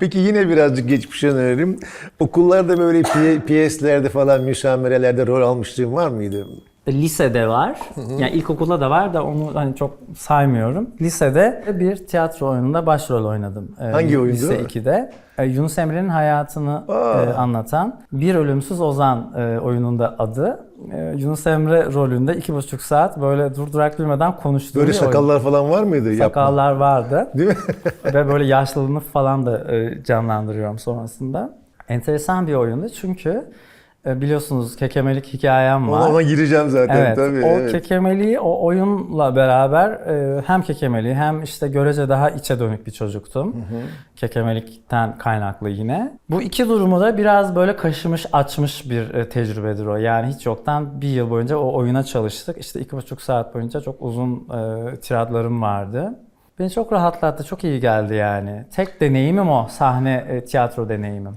Peki yine birazcık geçmişe dönelim. Okullarda böyle piye- piyeslerde falan müşamerelerde rol almışlığın var mıydı? Lisede var. Yani ilkokulda da var da onu hani çok saymıyorum. Lisede bir tiyatro oyununda başrol oynadım. Ee, Hangi oyundu? Lise 2'de. Ee, Yunus Emre'nin hayatını Aa. e, anlatan Bir Ölümsüz Ozan e, oyununda adı. E, Yunus Emre rolünde iki buçuk saat böyle durdurak bilmeden konuştuğu Böyle bir oyun. sakallar falan var mıydı? Yapma. Sakallar vardı. Değil mi? Ve böyle yaşlılığını falan da e, canlandırıyorum sonrasında. Enteresan bir oyundu çünkü e, biliyorsunuz kekemelik hikayem var. Ona gireceğim zaten Evet, tabii. o evet. kekemeliği o oyunla beraber e, hem kekemeli hem işte görece daha içe dönük bir çocuktum. Kekemelikten kaynaklı yine. Bu iki durumu da biraz böyle kaşımış açmış bir e, tecrübedir o. Yani hiç yoktan bir yıl boyunca o oyuna çalıştık. İşte iki buçuk saat boyunca çok uzun e, tiradlarım vardı. Beni çok rahatlattı, çok iyi geldi yani. Tek deneyimim o, sahne e, tiyatro deneyimim.